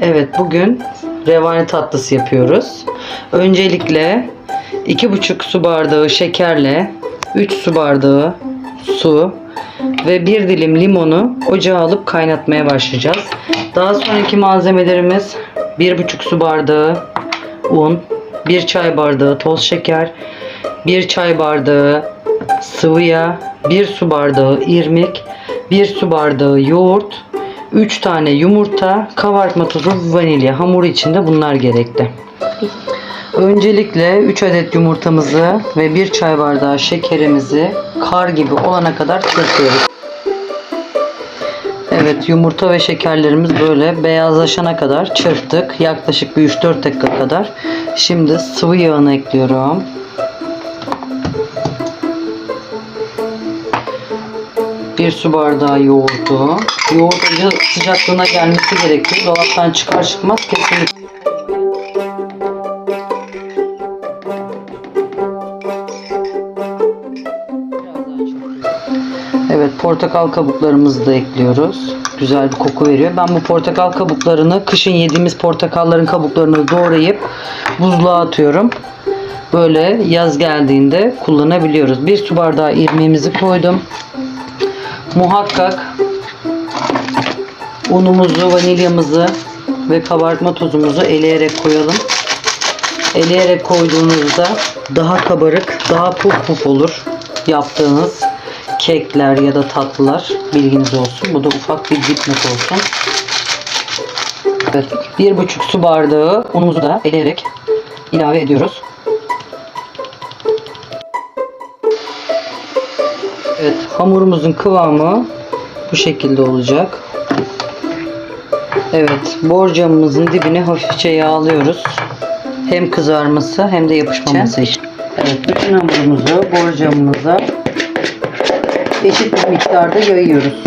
Evet bugün revani tatlısı yapıyoruz. Öncelikle 2,5 su bardağı şekerle 3 su bardağı su ve 1 dilim limonu ocağa alıp kaynatmaya başlayacağız. Daha sonraki malzemelerimiz 1,5 su bardağı un, 1 çay bardağı toz şeker, 1 çay bardağı sıvı yağ, 1 su bardağı irmik, 1 su bardağı yoğurt, 3 tane yumurta, kabartma tozu, vanilya. Hamuru için de bunlar gerekli. Öncelikle 3 adet yumurtamızı ve 1 çay bardağı şekerimizi kar gibi olana kadar çırpıyoruz. Evet yumurta ve şekerlerimiz böyle beyazlaşana kadar çırptık. Yaklaşık bir 3-4 dakika kadar. Şimdi sıvı yağını ekliyorum. Bir su bardağı yoğurdu. Yoğurt sıcaklığına gelmesi gerekiyor. Dolaptan çıkar çıkmaz kesinlikle. Evet portakal kabuklarımızı da ekliyoruz. Güzel bir koku veriyor. Ben bu portakal kabuklarını kışın yediğimiz portakalların kabuklarını doğrayıp buzluğa atıyorum. Böyle yaz geldiğinde kullanabiliyoruz. Bir su bardağı irmiğimizi koydum. Muhakkak unumuzu, vanilyamızı ve kabartma tozumuzu eleyerek koyalım. Eleyerek koyduğunuzda daha kabarık, daha puf puf olur yaptığınız kekler ya da tatlılar bilginiz olsun. Bu da ufak bir dipnot olsun. Evet, bir buçuk su bardağı unumuzu da eleyerek ilave ediyoruz. Evet, hamurumuzun kıvamı bu şekilde olacak. Evet, borcamımızın dibine hafifçe yağlıyoruz. Hem kızarması hem de yapışmaması için. Evet, bütün hamurumuzu borcamımıza eşit bir miktarda yayıyoruz.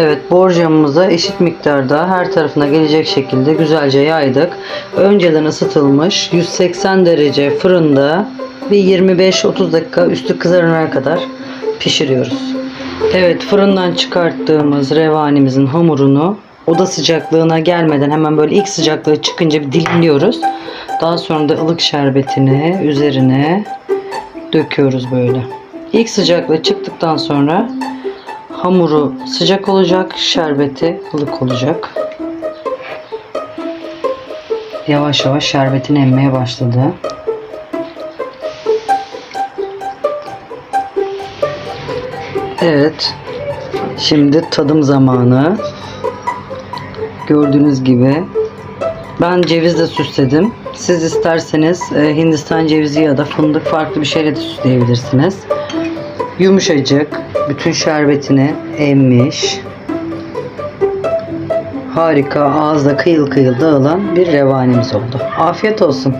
Evet borcamımıza eşit miktarda her tarafına gelecek şekilde güzelce yaydık. Önceden ısıtılmış 180 derece fırında bir 25-30 dakika üstü kızarana kadar pişiriyoruz. Evet fırından çıkarttığımız revanimizin hamurunu oda sıcaklığına gelmeden hemen böyle ilk sıcaklığı çıkınca bir dilimliyoruz. Daha sonra da ılık şerbetini üzerine döküyoruz böyle. İlk sıcaklığı çıktıktan sonra hamuru sıcak olacak, şerbeti ılık olacak. Yavaş yavaş şerbetin emmeye başladı. Evet. Şimdi tadım zamanı. Gördüğünüz gibi ben cevizle süsledim. Siz isterseniz e, Hindistan cevizi ya da fındık farklı bir şeyle de süsleyebilirsiniz. Yumuşacık, bütün şerbetini emmiş. Harika, ağızda kıyıl kıyıl dağılan bir revanimiz oldu. Afiyet olsun.